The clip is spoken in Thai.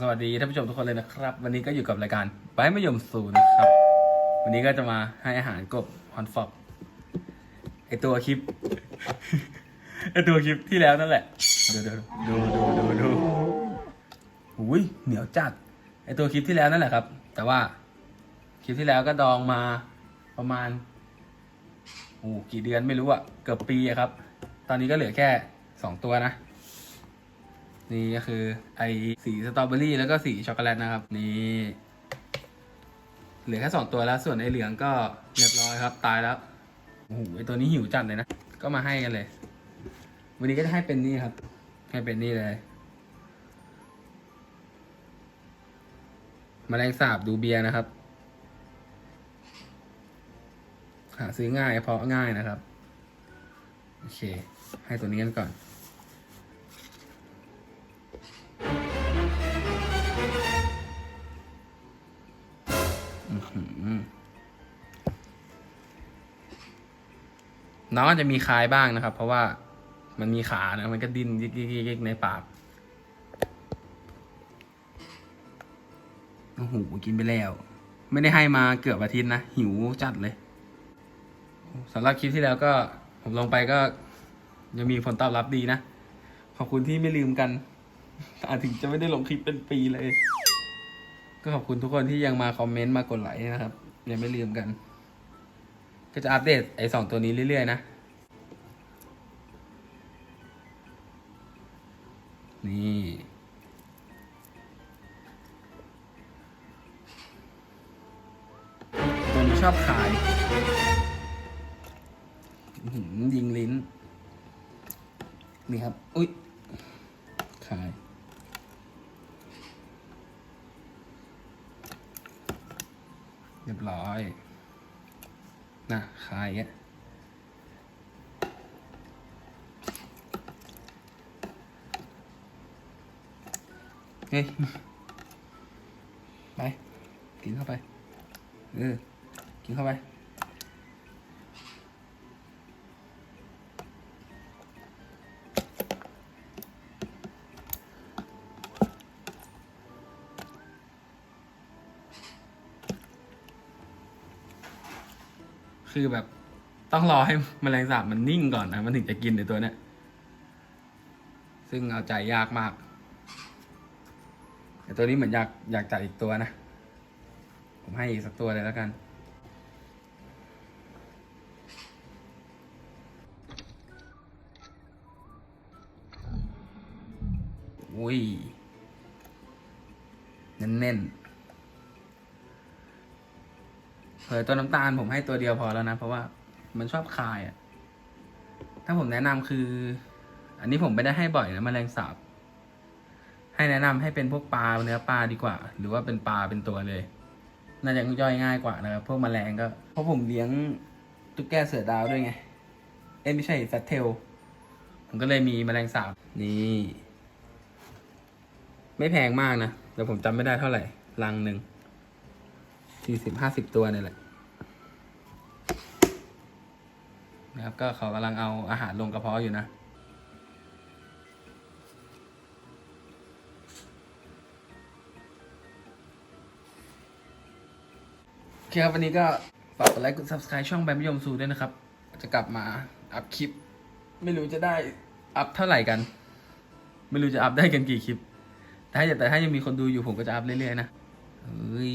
สวัสดีท่านผู้ชมทุกคนเลยนะครับ วันนี้ก็อยู่กับรายการไบมะยมสูนะครับ วันนี้ก็จะมาให้อาหารกบฮอนฟอกไอตัวคลิป ไอตัวคลิปที่แล้วนั่นแหละ ดูดูดูดูดูดูอุ้ยเหนียวจัด ไอตัวคลิปที่แล้วนั่นแหละครับ แต่ว่าคลิปที่แล้วก็ดองมาประมาณโอ้กี่เดือนไม่รู้อะเกือบปีอะครับ ตอนนี้ก็เหลือแค่สองตัวนะ นี่ก็คือไอสีสตรอเบอรี่แล้วก็สีช็อกโกแลตนะครับ นี่เหลือแค่สองตัวแล้วส่วนไอเหลืองก็เรียบร้อยครับ ตายแล้วโอ้โหไอตัวนี้หิวจัดเลยนะ ก็มาให้กันเลย วันนี้ก็จะให้เป็นนี่ครับ ให้เป็นนี่เลยมแมลงสาบดูเบียนะครับ หาซื้อง่ายเพราะง่ายนะครับ โอเค ให้ตัวนี้กันก่อน น้องอาจจะมีคายบ้างนะครับ เพราะว่ามันมีขานะมันก็ดิ้นยิกๆๆๆในปากโอ้โหกินไปแล้ว ไม่ได้ให้มาเกือบอาทิตย์นะ หิวจัดเลยสำหรับคลิปที่แล้วก็ ผมลงไปก็ยังมีผลตอบรับดีนะ ขอบคุณที่ไม่ลืมกันอาจถึงจะไม่ได้ลงคลิปเป็นปีเลย ก็ขอบคุณทุกคนที่ยังมาคอมเมนต์มากดไลค์นะครับยังไม่ลืมกัน ก็จะอัปเดตไอ้สองตัวนี้เรื่อยๆนะ นี่ตัวนี้ชอบขายหือยิงลิ้น นี่ครับ อุ๊ย ขาย เรียบร้อยนะขายอะเฮ้ยไป กินเข้าไป เออ กินเข้าไป คือแบบต้องรอให้แมลงสาบมันนิ่งก่อนนะมันถึงจะกินในตัวเนี้ยซึ่งเอาใจยากมาก แต่ตัวนี้เหมือนอยากอยากจัดอีกตัวนะ ผมให้อีกสักตัวเลยแล้วกัน อุ้ยแน่นๆ เผยตัวน้ำตาลผมให้ตัวเดียวพอแล้วนะ เพราะว่ามันชอบคายอะ่ะ ถ้าผมแนะนำคือ อันนี้ผมไม่ได้ให้บ่อยนะแมลงสาบ ให้แนะนำให้เป็นพวกปลาเนื้อปลาดีกว่า หรือว่าเป็นปลาเป็นตัวเลย น่าจะย่อยง่ายกว่านะครับพวกแมลงก็ เพราะผมเลี้ยงตุ๊กแกเสือดาวด้วยไง เอ้ยไม่ใช่แฟตเทลผมก็เลยมีแมลงสาบนี่ ไม่แพงมากนะแต่ผมจำไม่ได้เท่าไหร่ลังหนึ่ง สี่สิบห้าสิบตัวเนี่ยแหละนะครับก็เขากำลังเอาอาหารลงกระเพาะอยู่นะโอเคครับวันนี้ก็ฝากกดไลค์กด subscribe ช่องแบมยมซูด้วยนะครับ จะกลับมาอัพคลิป ไม่รู้จะได้อัพเท่าไหร่กัน ไม่รู้จะอัพได้กันกี่คลิป แต่ถ้าแต่ถ้ายังมีคนดูอยู่ผมก็จะอัพเรื่อยๆนะเฮ้ย